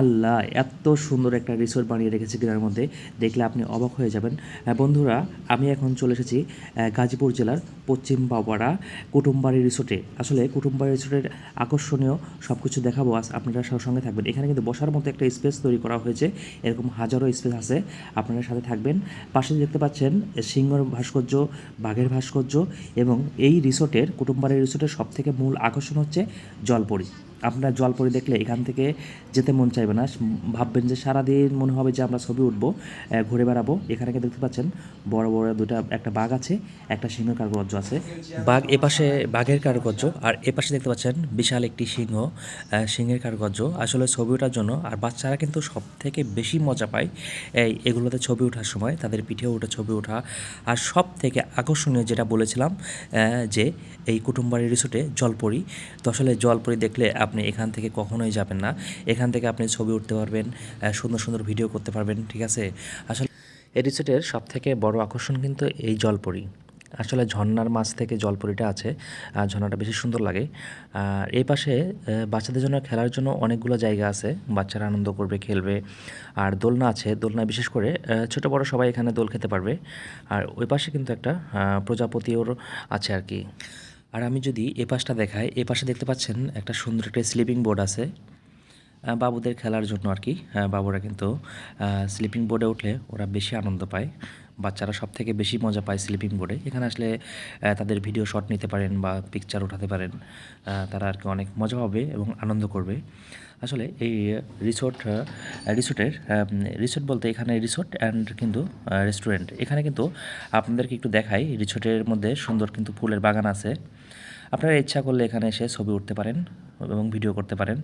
আল্লাহ এত সুন্দর একটা রিসোর্ট বানিয়ে রেখেছে গ্রামের মধ্যে। দেখলে আপনি অবাক হয়ে যাবেন। বন্ধুরা, আমি এখন চলে এসেছি গাজীপুর জেলার পশ্চিম বাবাড়া কুটুমবাড়ি রিসোর্টে আসলে কুটুমবাড়ি রিসোর্টের আকর্ষণীয় সব কিছু দেখাবো, আজ আপনারা সব সঙ্গে থাকবেন। এখানে কিন্তু বসার মতো একটা স্পেস তৈরি করা হয়েছে। এরকম হাজারো স্পেস আছে। আপনারা সাথে থাকবেন। পাশে দেখতে পাচ্ছেন সিংহর ভাস্কর্য, বাঘের ভাস্কর্য এবং এই রিসোর্টের কুটুমবাড়ি রিসোর্টের সব থেকে মূল আকর্ষণ হচ্ছে জলপরি। আপনার জলপরি দেখলে এখান থেকে যেতে মন চাইবে না। ভাববেন যে সারাদিন মনে হবে যে আমরা ছবি উঠবো ঘুরে বেড়াবো। এখানে দেখতে পাচ্ছেন বড় বড় দুটা একটা বাঘ আছে, একটা সিংহের কারুকার্য আছে। বাঘ এপাশে বাঘের কারুকার্য, আর এপাশে দেখতে পাচ্ছেন বিশাল একটি সিংহ সিংহের কারুকার্য। আসলে ছবি ওঠার জন্য, আর বাচ্চারা কিন্তু সব থেকে বেশি মজা পায় এই এগুলোতে ছবি ওঠার সময়, তাদের পিঠে ওঠা, ছবি ওঠা। আর সব থেকে আকর্ষণীয় যেটা বলেছিলাম যে এই কুটুমবাড়ি রিসোর্টে জলপরি তো আসলে জলপরি দেখলে আপনি এখান থেকে কখনোই যাবেন না। এখান থেকে আপনি ছবি উঠতে পারবেন সুন্দর সুন্দর ভিডিও করতে পারবেন, ঠিক আছে? আসলে এই রিসোর্টের সব থেকে বড় আকর্ষণ কিন্তু এই জলপরি। আসলে ঝর্ণার মাছ থেকে জলপরিটা আছে, আর ঝর্ণাটা বেশি সুন্দর লাগে। আর এই পাশে বাচ্চাদের জন্য খেলার জন্য অনেকগুলো জায়গা আছে। বাচ্চারা আনন্দ করবে, খেলবে। আর দোলনা আছে দোলনা বিশেষ করে ছোট বড় সবাই এখানে দোল খেতে পারবে। আর ওই পাশে কিন্তু একটা প্রজাপতিও আছে আর কি। আর আমি যদি এ পাশটা দেখাই এ পাশে দেখতে পাচ্ছেন একটা সুন্দর একটা স্লিপিং বোর্ড আছে। বাবুদের খেলার জন্য আর কি। আহ, বাবুরা কিন্তু স্লিপিং বোর্ডে উঠলে ওরা বেশি আনন্দ পায়। বাচ্চারা সব থেকে বেশি মজা পায় স্লিপিং বোর্ডে এখানে আসলে তাদের ভিডিও শট নিতে পারেন বা পিকচার উঠাতে পারেন। তারা আর কি অনেক মজা হবে এবং আনন্দ করবে। আসলে এই রিসোর্ট রিসোর্টের রিসোর্ট বলতে এখানে রিসোর্ট অ্যান্ড কিন্তু রেস্টুরেন্ট এখানে কিন্তু আপনাদেরকে একটু দেখাই রিসোর্টের মধ্যে সুন্দর কিন্তু ফুলের বাগান আছে। আপনারা ইচ্ছা করলে এখানে এসে ছবি উঠতে পারেন। এবং ভিডিও করতে পারেন।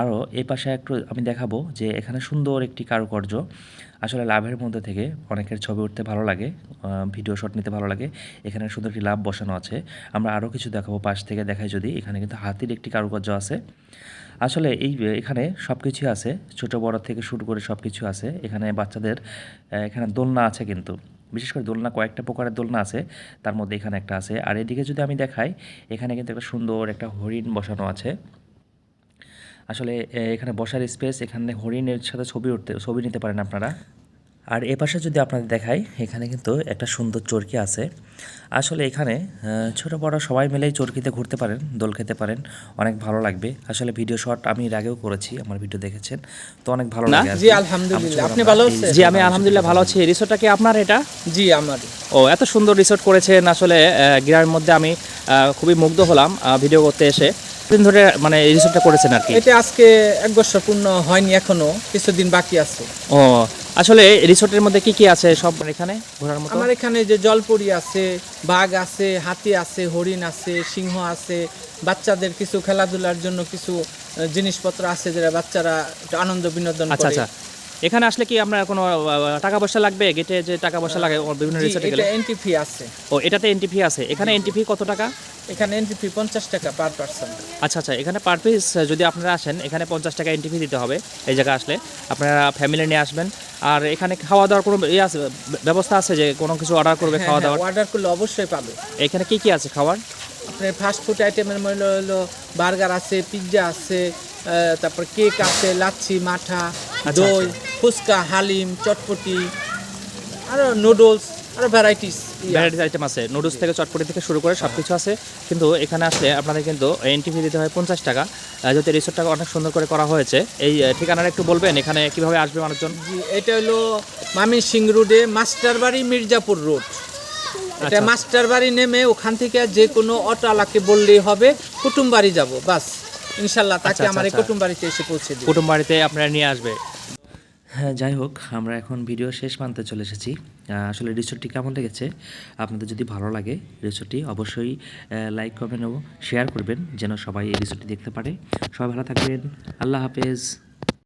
আরও এই পাশে একটু আমি দেখাবো যে এখানে সুন্দর একটি কারুকার্য। আসলে লাভের মধ্যে থেকে অনেকের ছবি উঠতে ভালো লাগে ভিডিও শট নিতে ভালো লাগে। এখানে সুন্দর একটি লাভ বসানো আছে। আমরা আরও কিছু দেখাবো পাশ থেকে দেখাই যদি। এখানে কিন্তু হাতির একটি কারুকার্য আছে। আসলে এই, এখানে সব কিছুই আছে। ছোটো বড় থেকে শুরু করে সব কিছু আছে। এখানে বাচ্চাদের এখানে দোলনা আছে কিন্তু। বিশেষ করে দোলনা, কয়েকটা প্রকারের দোলনা আছে, তার মধ্যে এখানে একটা আছে। আর এদিকে যদি আমি দেখাই, এখানে কিন্তু একটা সুন্দর একটা হরিণ বসানো আছে। আসলে এখানে বসার স্পেস এখানে হরিণের সাথে ছবি উঠতে, ছবি নিতে পারেন আপনারা। আর এ পাশে যদি আপনাদের দেখাই এখানে কিন্তু একটা সুন্দর চরকি আছে। আসলে এখানে ছোট বড় সবাই মিলেই চরকিতে ঘুরতে পারেন দোল খেতে পারেন। অনেক ভালো লাগবে। আসলে ভিডিও শট আমি এর আগেও করেছি আমার ভিডিও দেখেছেন। তো অনেক ভালো লাগে জি আলহামদুলিল্লাহ। আপনি ভালো আছেন? জি আমি আলহামদুলিল্লাহ ভালো আছি। রিসোর্টটা কি আপনার এটা? জি আমার। ও এত সুন্দর রিসোর্ট করেছেন। আসলে গ্রামের মধ্যে আমি খুবই মুগ্ধ হলাম ভিডিও করতে এসে। দিন ধরে মানে এই রিসোর্টটা করেছেন আর কি? এটা আজকে এক বছর পূর্ণ হয়নি এখনও কিছুদিন বাকি আছে। ও আসলে রিসোর্টের মধ্যে কি কি আছে সব এখানে ঘোরার মতো? আমার এখানে যে জলপরি আছে বাঘ আছে হাতি আছে হরিণ আছে সিংহ আছে বাচ্চাদের কিছু খেলাধুলার জন্য কিছু জিনিসপত্র আছে যারা বাচ্চারা আনন্দ বিনোদন আচ্ছা আচ্ছা। এখানে আসলে কি আমরা কোনো টাকা পয়সা লাগবে? গেটে যে টাকা পয়সা লাগে বিভিন্ন রিসোর্টে এটা গেলে। এন্ট্রি ফি আছে। ও এটাতে এন্ট্রি ফি আছে। এখানে এন্ট্রি ফি কত টাকা? এখানে এন্ট্রি ফি পঞ্চাশ টাকা পার পার্সন আচ্ছা আচ্ছা এখানে পার পিস যদি আপনারা আসেন এখানে পঞ্চাশ টাকা এন্ট্রি ফি দিতে হবে এই জায়গায় আসলে। আপনারা ফ্যামিলি নিয়ে আসবেন। আর এখানে খাওয়া দাওয়ার কোনো ইয়ে আছে ব্যবস্থা আছে যে কোনো কিছু অর্ডার করবে খাওয়া দাওয়ার অর্ডার করলে অবশ্যই পাবে। এখানে কি কি আছে খাবার আপনার ফাস্ট ফুড আইটেমের মধ্যে হলো বার্গার আছে পিৎজা আছে তারপর কেক আছে লাচ্ছি মাঠা আচ্ছা, দই। ফুচকা হালিম চটপটি আরও নুডলস আরও ভ্যারাইটিস ভ্যারাইটিস আইটেম আছে। নুডলস থেকে চটপটি থেকে শুরু করে সব কিছু আছে। কিন্তু এখানে আসলে আপনাদের কিন্তু এন্ট্রি ফি দিতে হয় পঞ্চাশ টাকা। যেহেতু রিসোর্টটা অনেক সুন্দর করে করা হয়েছে এই ঠিকানাটা একটু বলবেন এখানে কীভাবে আসবে মানুষজন? জি এটা হলো মামি সিং রোডে মাস্টার বাড়ি মির্জাপুর রোড। এটা আচ্ছা। মাস্টার বাড়ি নেমে ওখান থেকে যে কোনো অটোওয়ালাকে বললেই হবে কুটুম বাড়ি যাব বাস। ইনশাল্লাহ তাকে আচ্ছা, আমার এই আচ্ছা। কুটুম বাড়িতে এসে পৌঁছে কুটুম বাড়িতে আপনারা নিয়ে আসবে। হ্যাঁ যাই হোক, আমরা এখন ভিডিও শেষ মানতে চলে এসেছি। আসলে রিসোর্টটি কেমন লেগেছে? আপনাদের যদি ভালো লাগে রিসোর্টটি অবশ্যই লাইক করবেন ও শেয়ার করবেন, যেন সবাই এই রিসোর্টটি দেখতে পারে। সবাই ভালো থাকবেন। আল্লাহ হাফেজ।